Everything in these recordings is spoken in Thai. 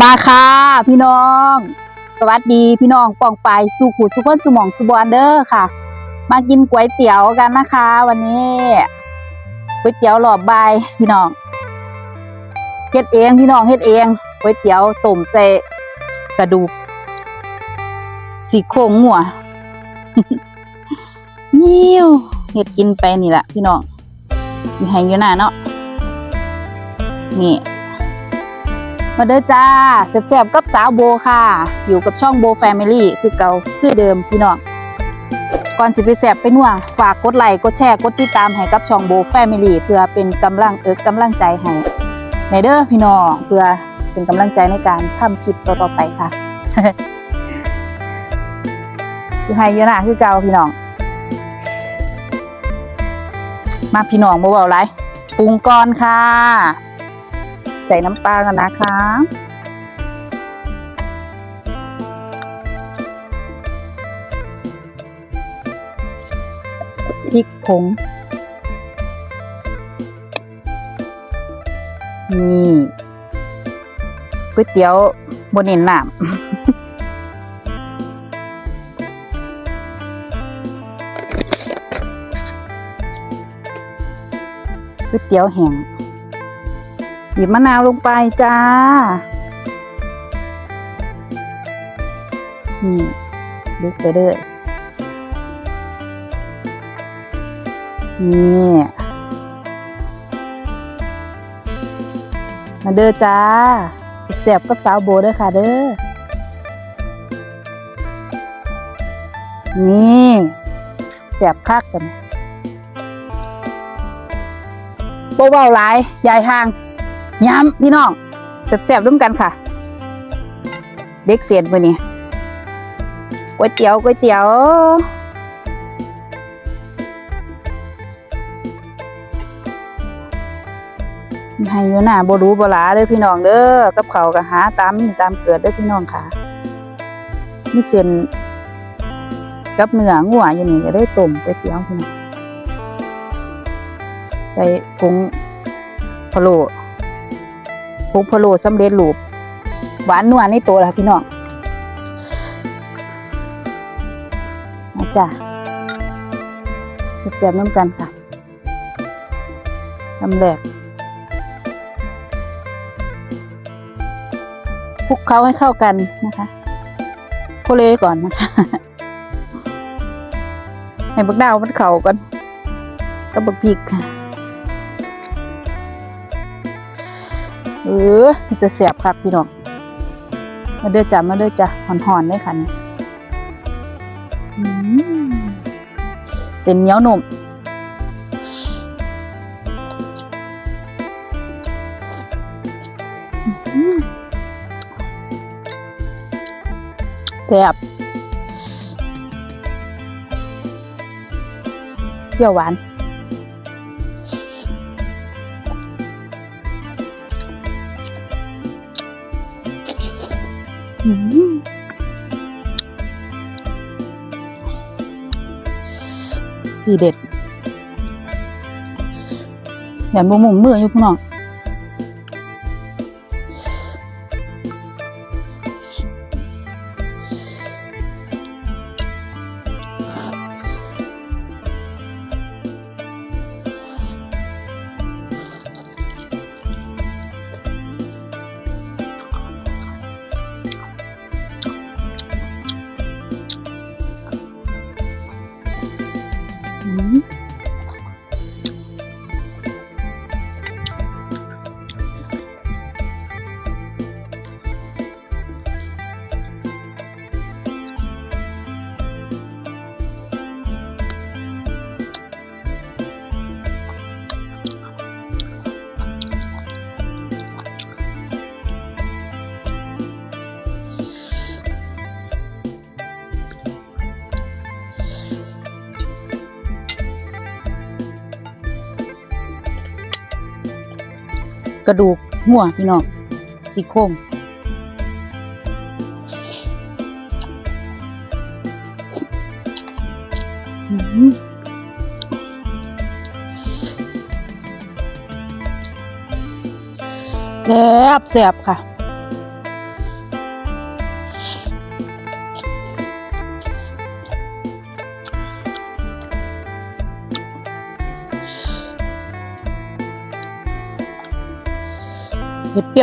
มาค่ะ พี่น้อง สวัสดีพี่น้องปองไปสู่หูสุขนสมองสุบอนเดอร์ค่ะ มากินก๋วยเตี๋ยวกันนะคะ วันนี้ก๋วยเตี๋ยวหลอบใบายพี่น้องเฮ็ดเองพี่น้องเฮ็ดเองก๋วยเตี๋ยวต้มใส่กระดูกสีโครงหัวนิ่วเฮ็ดกินไปนี่แหละพี่น้องอยู่ให้อยู่หน้าเนาะนี่ มาเด้อจ้าแซ่บๆกับสาวโบค่ะ อยู่กับช่องโบแฟมิลี่คือเก่าคือเดิมพี่น้องก่อนสิไปแซ่บไปนัวฝากกดไลค์กดแชร์กดติดตามให้กับช่องโบแฟมิลี่เพื่อเป็นกำลังเอิกกำลังใจให้ในเด้อพี่น้องเพื่อเป็นกำลังใจในการทำคลิปต่อๆไปค่ะคือให้เยอะนะคือเก่าพี่น้อง มาพี่น้องบ่เบาไรปรุงก่อนค่ะ ใส่น้ำปลากันนะคะ พริกผง นี่ก๋วยเตี๋ยวบนเน้นน้ำก๋วยเตี๋ยวแห้ง บีบมะนาวลงไปจ้า นี่ลึกไปเด้อนี่มาเด้อจ้าแสบกับสาวโบเด้อค่ะเด้อ นี่แสบคักกันโบเบาหลายยายห่าง ย้ำพี่น้องแซ่บๆร่วมกันค่ะ เด็กเสียนมือนี้ก๋วยเตี๋ยวก๋วยเตี๋ยวให้อยู่หน้าบ่รู้บ่หลาเด้อพี่น้องเด้อกับเขาก็หาตามนี่ตามเกิดเด้อพี่น้องค่ะมีเส้นกับเนื้องัวอยู่นี่ก็ได้ต้มก๋วยเตี๋ยวพี่น้องใส่ผงพะโล้ ผงพะโล้สำเร็จรูปหวานนัวในตัวแล้วค่ะพี่น้องมาจ้ะแซ่บๆน้ำกันค่ะทำแรกคลุกเคล้าให้เข้ากันนะคะโคเลก่อนนะคะให้บักดาวมันเข้ากันกับบักพริกค่ะ ออจะเสียบครับพี่น้องมาเด้อจ้ะมาเด้อจ้ะหอนๆเลยค่ะนี่อืมเส้นเหนียวนุ่มอืมแซ่บเปรี้ยวหวาน ทีเด็ดแบบบ่มุมมืออยู่พี่น้อง กระดูกหัวพี่น้องสี่โครงแซ่บแซ่บค่ะ เผ็ดเ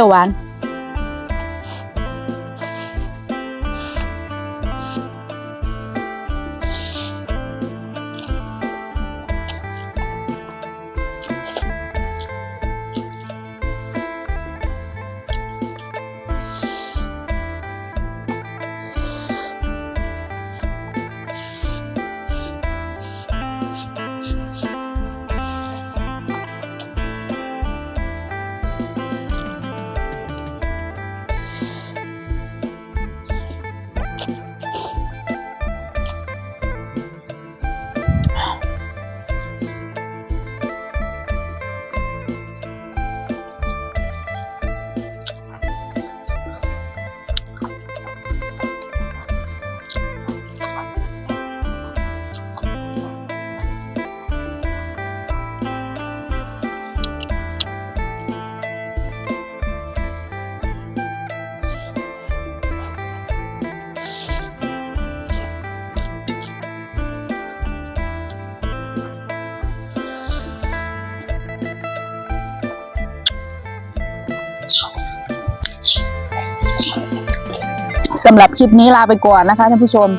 สำหรับคลิปนี้ลาไปก่อนนะคะท่านผู้ชม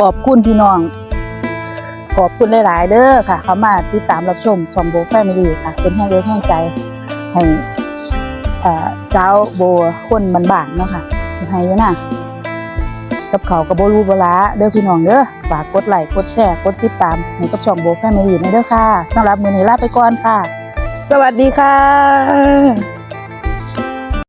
ขอบคุณพี่น้อง ขอบคุณหลาย ๆ เด้อค่ะ เขามาติดตามรับชมชมโบแฟมิลี่ค่ะ เป็นแห้งเลี้ยงแห้งใจให้สาวโบคนมันบางเนาะค่ะให้ยู่นะกับเขากับโบรูโบลาเด้อพี่น้องเด้อฝากกดไลค์กดแชร์กดติดตามให้กับช่องโบแฟมิลี่นะเด้อค่ะสำหรับมือนี้ลาไปก่อนค่ะ สวัสดีค่ะ